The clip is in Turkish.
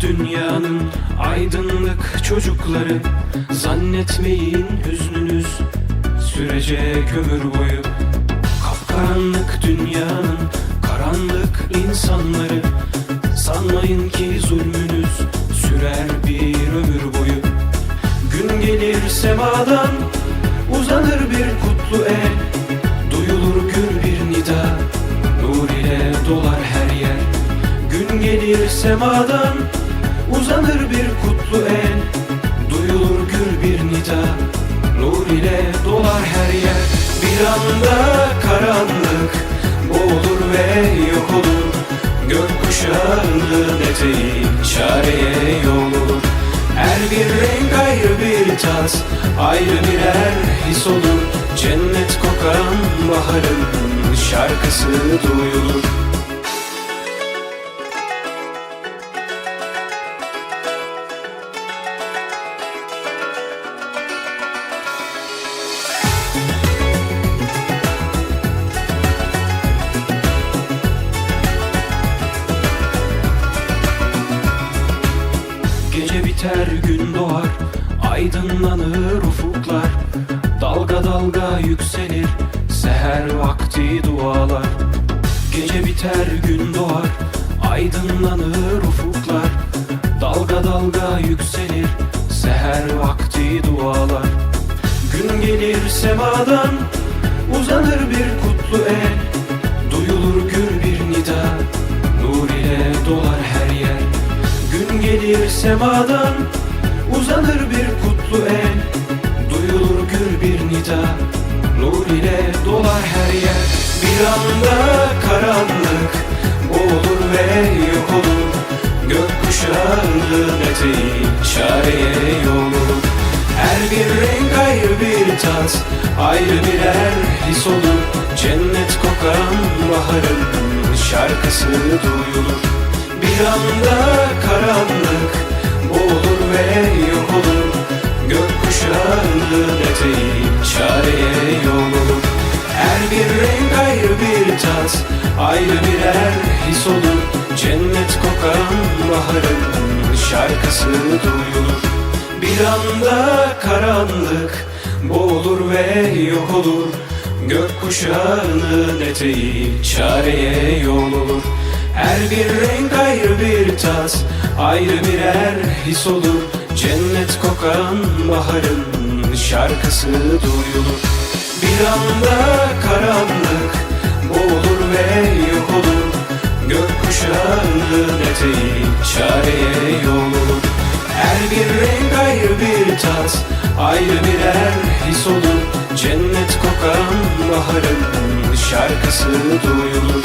Dünyanın aydınlık çocukları Zannetmeyin hüznünüz sürecek ömür boyu. Kapkaranlık dünyanın karanlık insanları Sanmayın ki zulmünüz sürer bir ömür boyu. Gün gelir semadan uzanır bir kutlu el Duyulur gür bir nida nur ile dolar her yer. Gün gelir semadan uzanır bir kutlu el Duyulur gür bir nida. Nur ile dolar her yer Bir anda karanlık boğulur ve yok olur. Gökkuşağının eteği çareye yol olur. Her bir renk ayrı bir tat Ayrı birer his olur. Cennet kokan baharın şarkısı duyulur biter gün doğar Aydınlanır ufuklar. Dalga dalga yükselir Seher vakti dualar. Gece biter gün doğar Aydınlanır ufuklar. Dalga dalga yükselir Seher vakti dualar. Gün gelir semadan Uzanır bir kutlu el semadan Uzanır bir kutlu el. Duyulur gür bir nida Nur ile dolar her yer. Bir anda karanlık Boğulur ve yok olur. Gökkuşağının eteği Çareye yol olur Her bir renk ayrı bir tat Ayrı birer his olur. Cennet kokan baharın Şarkısı duyulur. Bir anda karanlık boğulur ve yok olur Gökkuşağının eteği çareye yol olur Her bir renk ayrı bir tat Ayrı birer his olur. Cennet kokan baharın şarkısı duyulur. Bir anda karanlık boğulur ve yok olur. Gökkuşağının eteği çareye yol olur Her bir renk ayrı bir tat Ayrı birer his olur. Cennet kokan baharın şarkısı duyulur. Bir anda karanlık boğulur ve yok olur. Gökkuşağının eteği çareye yol olur Her bir renk ayrı bir tat Ayrı birer his olur. Cennet kokan baharın şarkısı duyulur